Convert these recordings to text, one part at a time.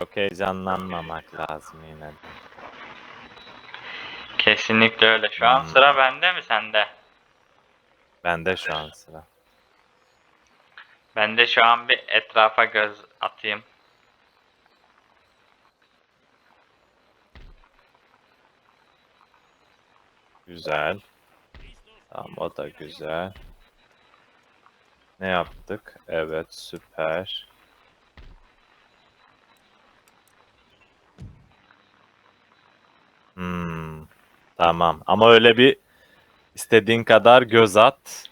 Çok heyecanlanmamak lazım yine de. Kesinlikle öyle. Şu an Hmm. sıra bende mi sende? Bende şu an sıra. Ben de şu an bir etrafa göz atayım. Güzel. Tamam o da güzel. Ne yaptık? Evet süper. Hmm, tamam ama öyle bir istediğin kadar göz at.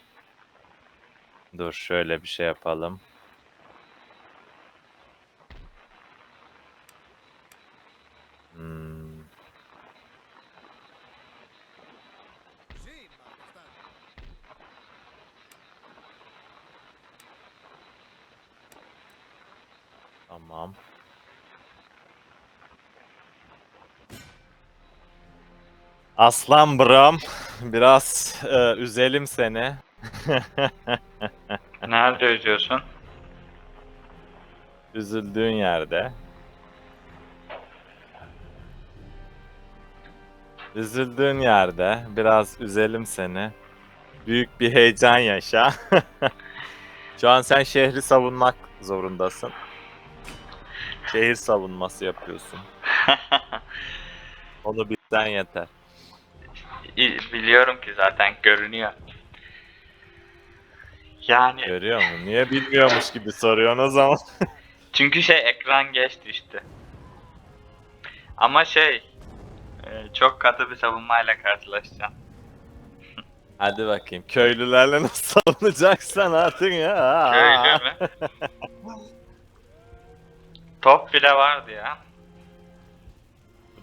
Dur şöyle bir şey yapalım. Hmm. Tamam. Aslan Bram, biraz e, üzelim seni. Nerede üzüyorsun? Üzüldüğün yerde. Üzüldüğün yerde biraz üzelim seni. Büyük bir heyecan yaşa. Şu an sen şehri savunmak zorundasın. Şehir savunması yapıyorsun. Onu bilsen yeter. Biliyorum ki zaten görünüyor. Yani Görüyor musun? Niye bilmiyormuş gibi soruyorsun o zaman? çünkü şey ekran geç düştü. Ama şey e, çok katı bir savunmayla karşılaşacağım. Hadi bakayım. Köylülerle nasıl savunacaksan artık ya. Köylü mü? Top bile vardı ya.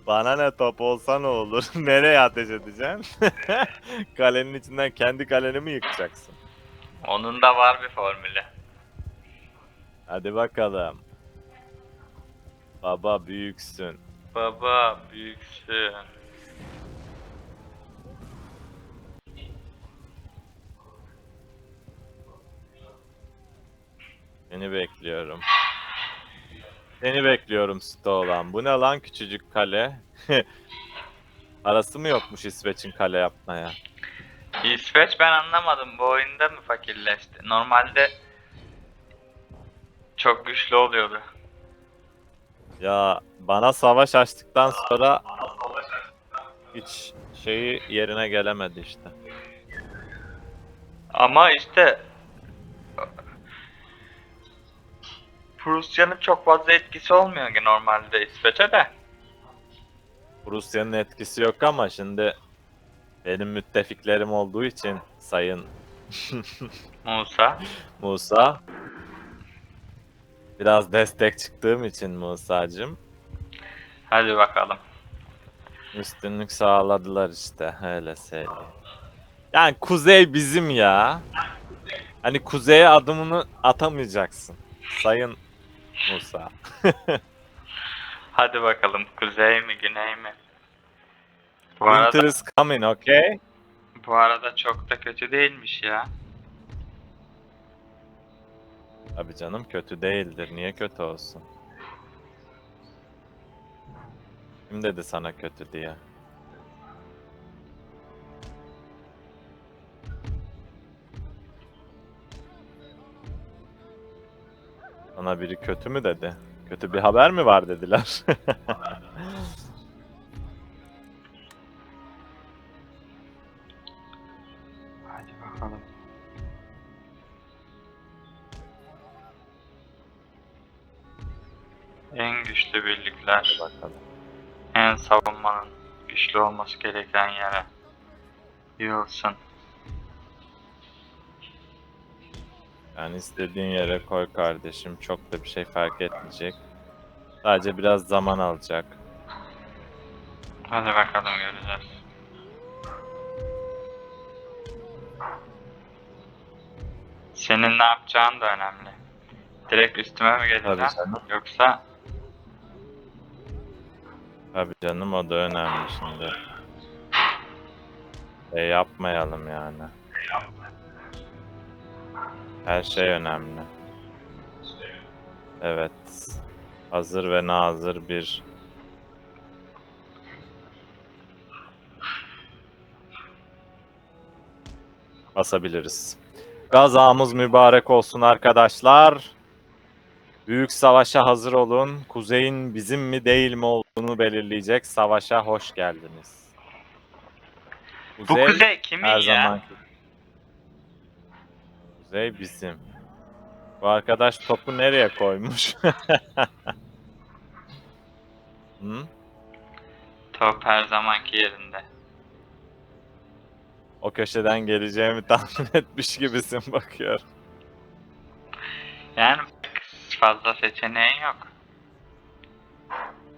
Bana ne top olsa ne olur? Nereye ateş edeceksin? Kalenin içinden kendi kaleni mi yıkacaksın? Onun da var bir formülü. Hadi bakalım. Baba büyüksün. Baba büyüksün. Seni bekliyorum. Seni bekliyorum Stoğlan. Bu ne lan küçücük kale? Arası mı yokmuş İsveç'in kale yapmaya? İsveç ben anlamadım bu oyunda mı fakirleşti? Normalde çok güçlü oluyordu. Ya bana savaş açtıktan sonra hiç şeyi yerine gelemedi işte. Ama işte Prusya'nın çok fazla etkisi olmuyor ki normalde İsveç'e de. Rusya'nın etkisi yok ama şimdi benim müttefiklerim olduğu için Sayın Musa. Musa biraz destek çıktığım için Musa'cım Hadi bakalım. üstünlük sağladılar işte öyle söyleyeyim. Yani kuzey bizim ya. Hani kuzeye adımını atamayacaksın. Sayın Musa. Hadi bakalım kuzey mi güney mi? Bu arada, Winter is coming, okay? bu arada çok da kötü değilmiş ya. Abi canım kötü değildir. Niye kötü olsun? Kim dedi sana kötü diye? Sana biri kötü mü dedi? Kötü bir haber mi var dediler? Hadi bakalım. En güçlü birlikler, Bakalım. en savunmanın güçlü olması gereken yere yığılsın. Yani istediğin yere koy kardeşim. Çok da bir şey fark etmeyecek. Sadece biraz zaman alacak. Hadi bakalım göreceğiz. Senin ne yapacağın da önemli. Direkt üstüme mi geleceksin? Canım. Yoksa Tabii canım o da önemli şimdi. E yapmayalım yani. Her şey önemli. Evet. Hazır ve nazır bir basabiliriz. Gazamız mübarek olsun arkadaşlar. Büyük savaşa hazır olun. Kuzeyin bizim mi değil mi olduğunu belirleyecek savaşa hoş geldiniz. Bu kuzey kimin her ya? zaman Kuzey bizim. Bu arkadaş topu nereye koymuş? Hı? Top her zamanki yerinde. O köşeden geleceğimi tahmin etmiş gibisin bakıyor. Yani fazla seçeneğin yok.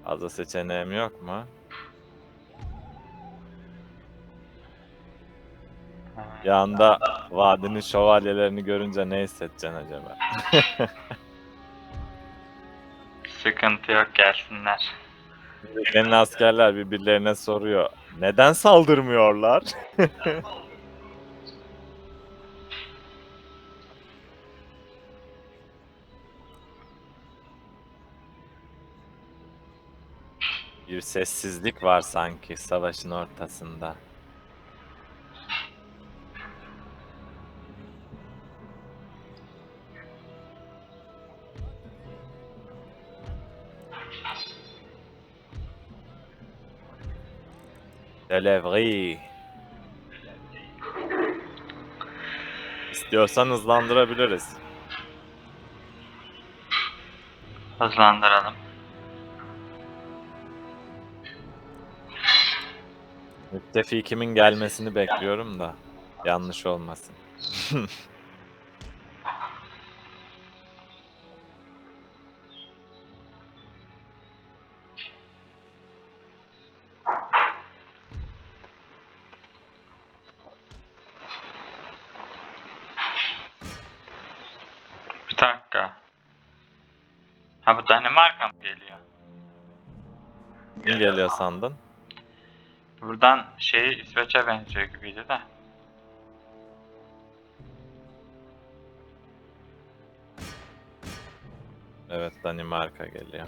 Fazla seçeneğim yok mu? Yanda vadinin şövalyelerini görünce ne hissedeceksin acaba? Sıkıntı yok gelsinler. Senin askerler birbirlerine soruyor. Neden saldırmıyorlar? Bir sessizlik var sanki savaşın ortasında. Delevri. İstiyorsan hızlandırabiliriz. Hızlandıralım. Müttefikimin gelmesini bekliyorum da yanlış olmasın. Geliyor sandın? Buradan şey İsveç'e benziyor gibiydi de. Evet Danimarka geliyor.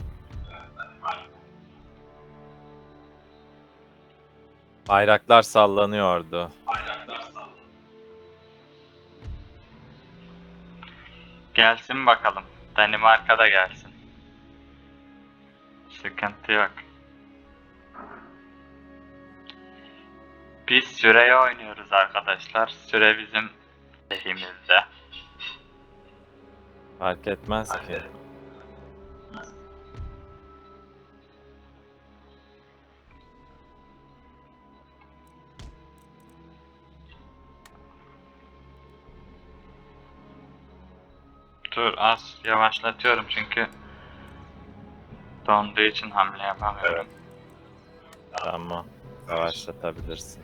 Bayraklar sallanıyordu. Gelsin bakalım. Danimarka da gelsin. Sıkıntı yok. Biz süreye oynuyoruz arkadaşlar. Süre bizim lehimizde. Fark etmez ki. Dur az yavaşlatıyorum çünkü donduğu için hamle yapamıyorum. Tamam. Yavaşlatabilirsin.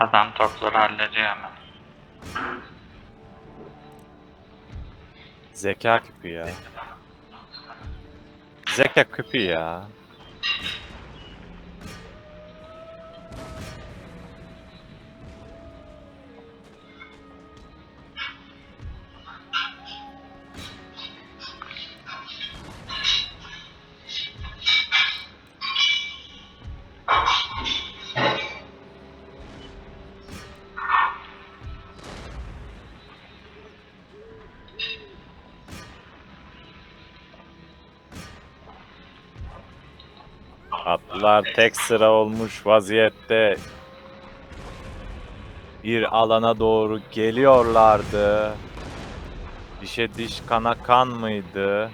Adam topları hallediyor hemen. Zeka küpü ya. Zeka küpü ya. Ordular tek sıra olmuş vaziyette bir alana doğru geliyorlardı. Dişe diş kana kan mıydı?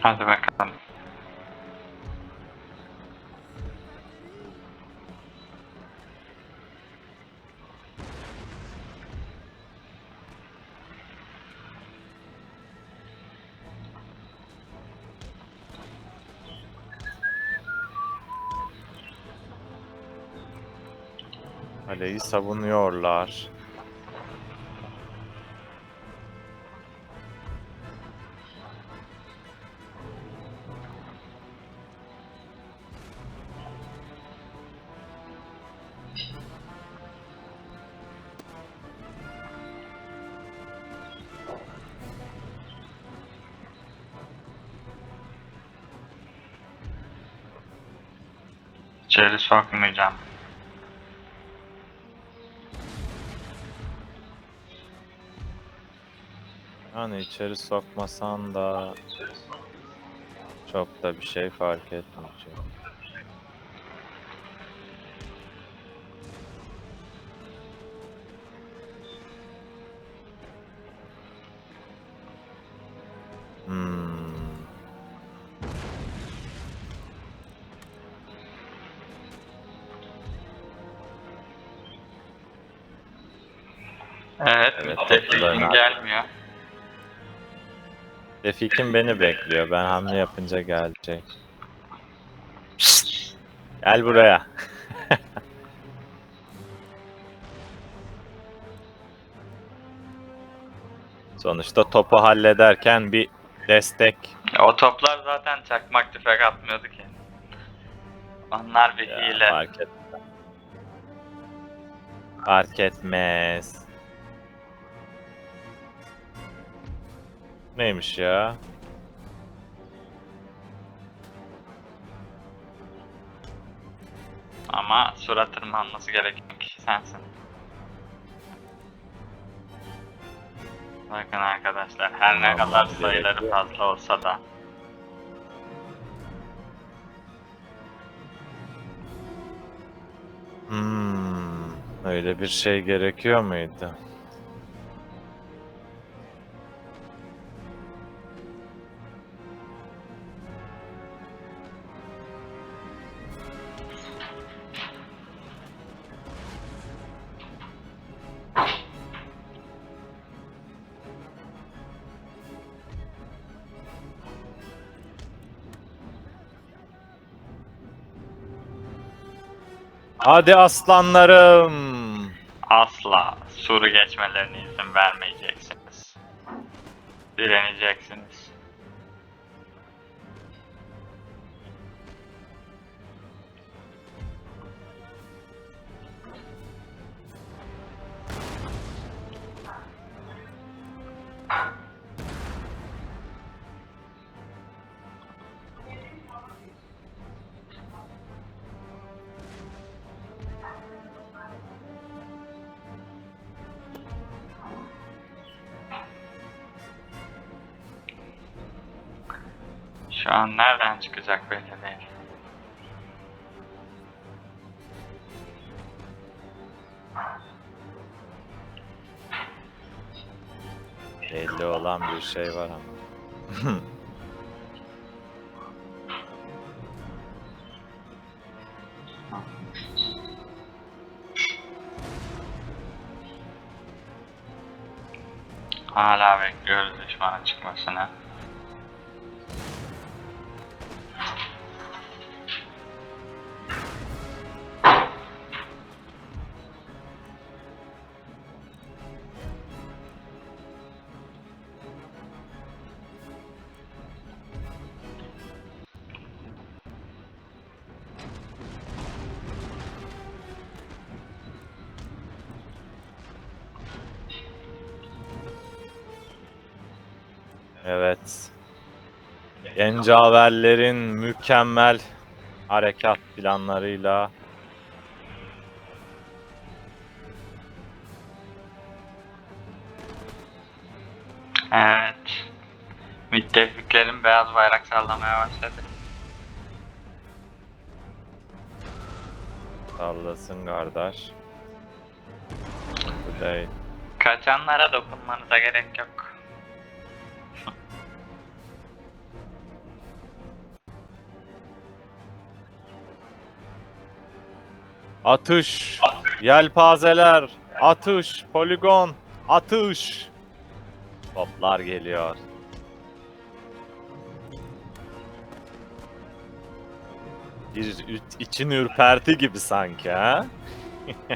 Hadi bakalım. Kaleyi savunuyorlar. İçeri sokmayacağım. Yani içeri sokmasan da çok da bir şey fark etmeyecek. Hmm. Evet, Evet, toplarına- gelmiyor. Refik'im beni bekliyor. Ben hamle yapınca gelecek. Gel buraya. Sonuçta topu hallederken bir destek O toplar zaten çakmak tüfek atmıyordu ki. Onlar bir Ya, hile. fark etmez. Fark etmez. Neymiş ya? Ama surat tırmanması gereken kişi sensin. Bakın arkadaşlar her ne Tamam, kadar sayıları fazla olsa da Hmm, öyle bir şey gerekiyor muydu? Hadi aslanlarım. asla suru geçmelerine izin vermeyeceksiniz. Direneceksiniz. Şu an nereden çıkacak belli değil. Belli olan bir şey var ama. Hala bekliyoruz düşmanın çıkmasını. Evet. Gencaverlerin mükemmel harekat planlarıyla Evet. Müttefiklerin beyaz bayrak sallamaya başladı. sallasın kardeş. Değil. Kaçanlara dokunmanıza gerek yok. Atış, yelpazeler, atış, poligon, atış. Toplar geliyor. Bir için ürperti gibi sanki ha?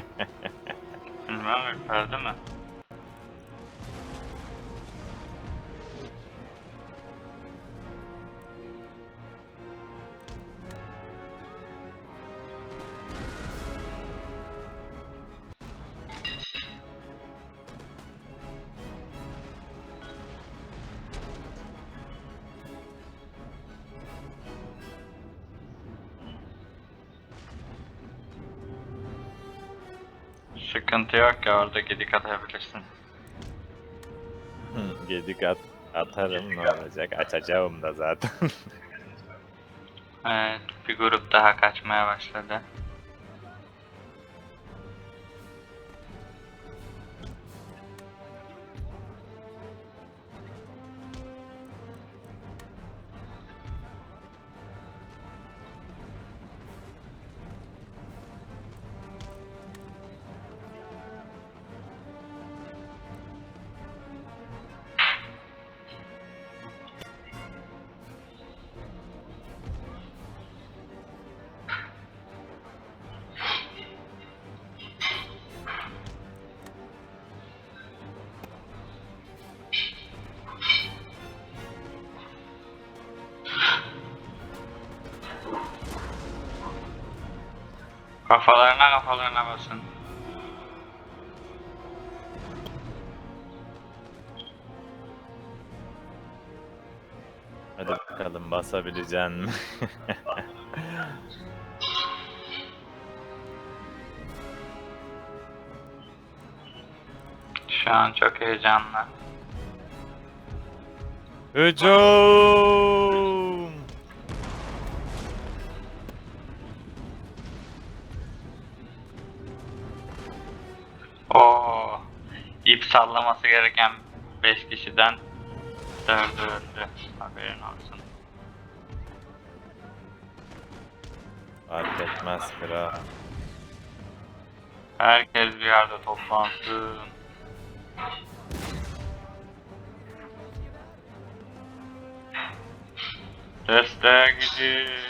Bilmem ürperdi mi? Sıkıntı yok ya orada gedik atabilirsin. Gedik at, atarım ne olacak? Açacağım da zaten. Evet bir grup daha kaçmaya başladı. Bakalım basabileceksin mi? Şu an çok heyecanlı. Hücum! Oo, ip sallaması gereken 5 kişiden 4'ü öldü. Haberin olsun. Fark etmez kral. Herkes bir yerde toplansın. Desteğe gidin.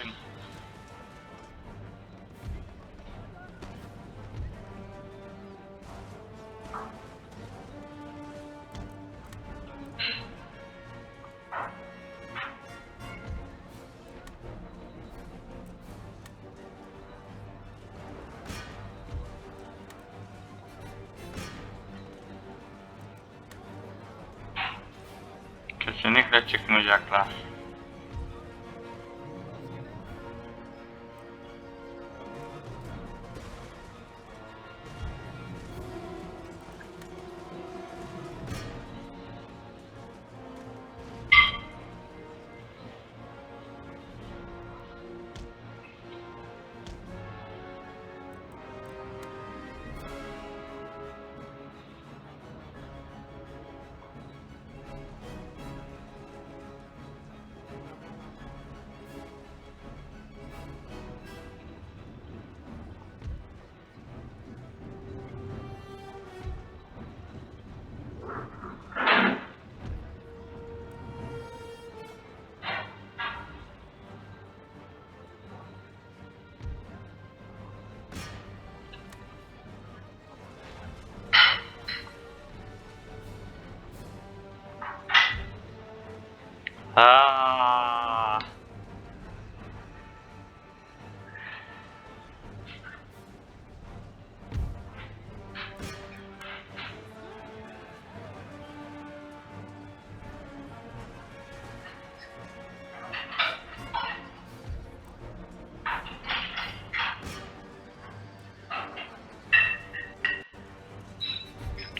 Kesinlikle çıkmayacaklar.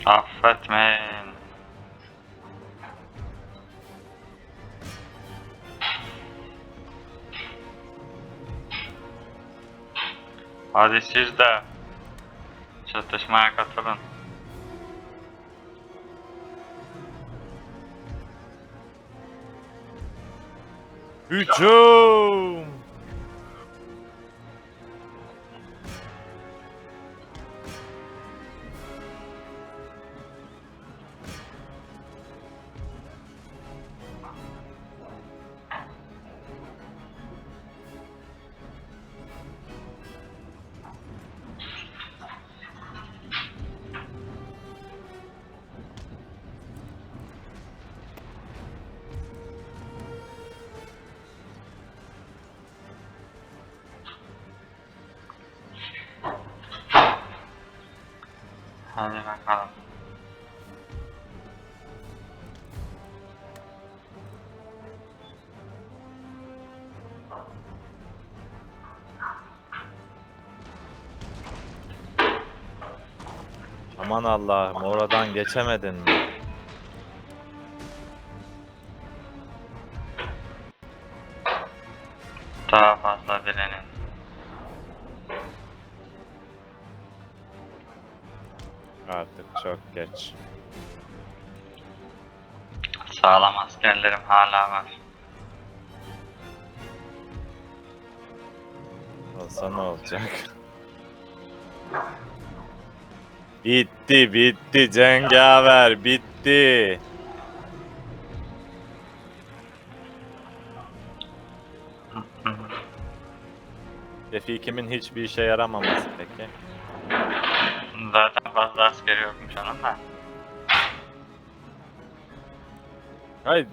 Affetmeyin. Hadi siz de çatışmaya katılın. Hücum! Hadi bakalım. Aman Allah'ım oradan geçemedin mi? Geç. Sağlam askerlerim hala var. Olsa ne olacak? Bitti bitti cengaver bitti. Refikimin hiçbir işe yaramaması peki. Zaten fazla askeri yokmuş onun da. Hayır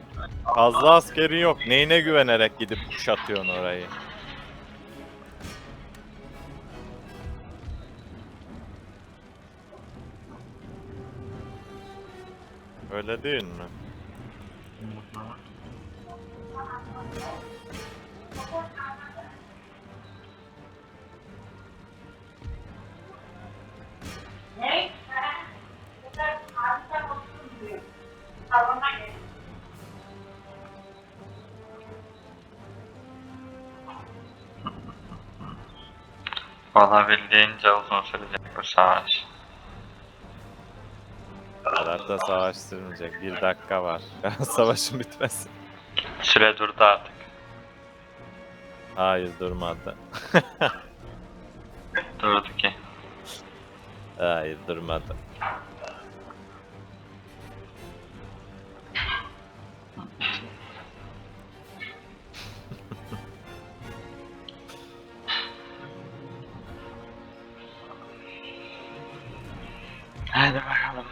fazla askeri yok. Neyine güvenerek gidip kuşatıyorsun orayı? Öyle değil mi? Olabildiğince uzun sürecek bu savaş. Kadar da savaş sürmeyecek. Bir dakika var. Savaşın bitmesi. Süre durdu artık. Hayır durmadı. Durdu ki. Hayır durmadı. Hadi bakalım.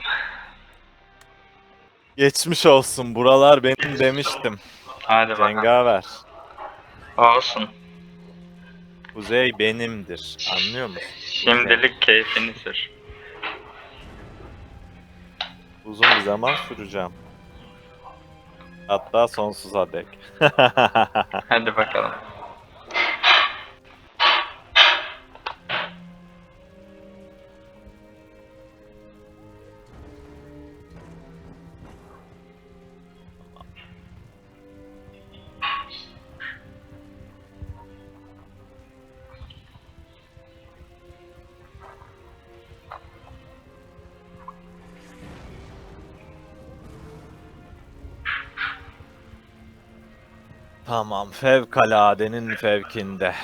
Geçmiş olsun. Buralar benim demiştim. Hadi bakalım. Cengaver. Olsun. Kuzey benimdir. Anlıyor musun? Şimdilik keyfini sür. Uzun bir zaman süreceğim. Hatta sonsuza dek. Hadi bakalım. Fevkaladenin fevkinde.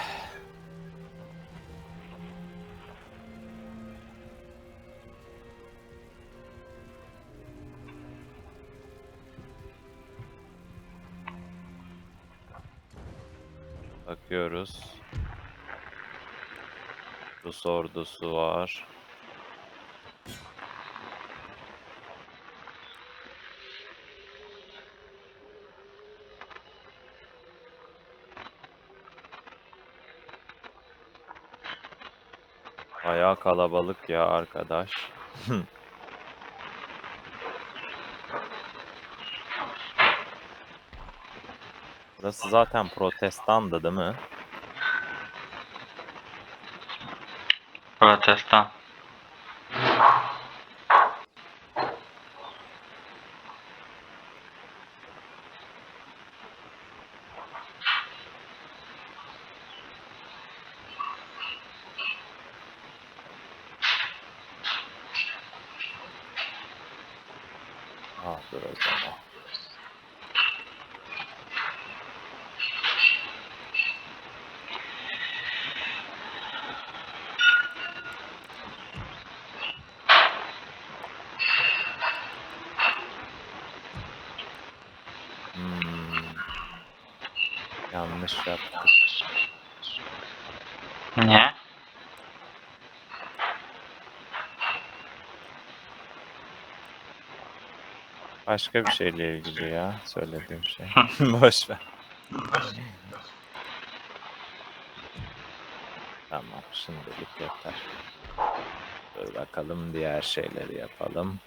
Bayağı kalabalık ya arkadaş. Burası zaten protestandı değil mi? Protestan. Dur o zaman. Hmm. Yanlış yaptık. Niye? Başka bir şeyle ilgili ya söylediğim şey. Boş ver. Tamam şimdilik yeter. Dur bakalım diğer şeyleri yapalım.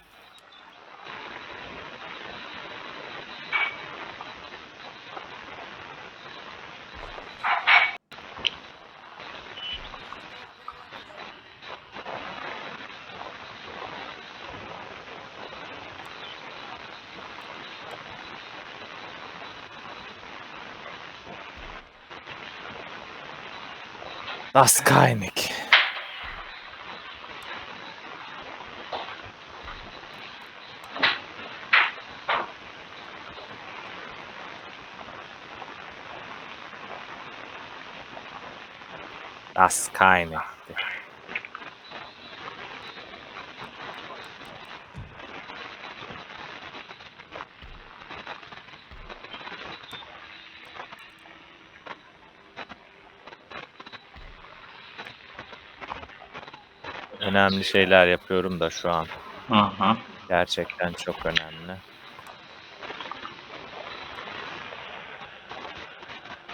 Раскаянник. Раскаянник. Önemli şeyler yapıyorum da şu an. Hı hı. Gerçekten çok önemli.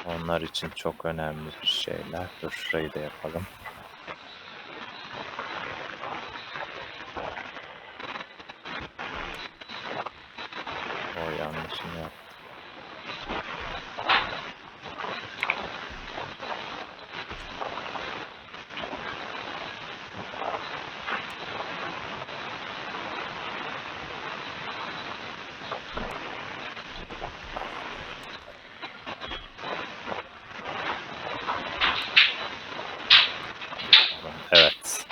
Onlar için çok önemli bir şeyler. Dur şurayı da yapalım. O yanlışını yaptım. Evet.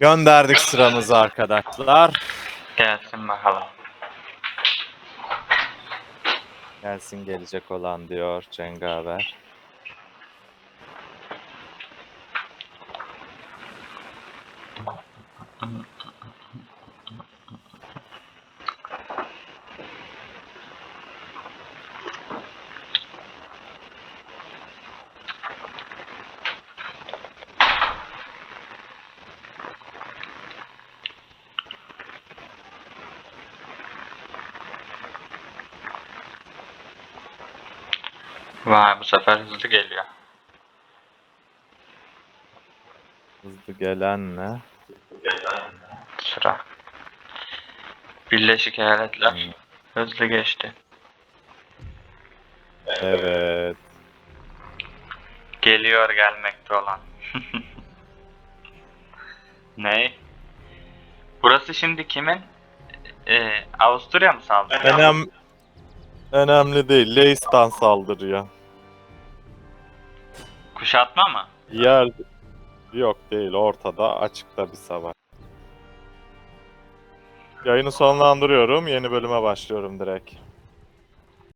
Gönderdik sıramızı arkadaşlar. Gelsin bakalım. Gelsin gelecek olan diyor Cengaver. Vay bu sefer hızlı geliyor. Hızlı gelen ne? Sıra. Birleşik Eyaletler Hmm. hızlı geçti. Evet. Geliyor gelmekte olan. ne? Burası şimdi kimin? Ee, Avusturya mı saldırıyor? Önem önemli değil. Leistan saldırıyor. Kuşatma mı? Yer yok değil. Ortada açıkta bir savaş. Yayını sonlandırıyorum. Yeni bölüme başlıyorum direkt.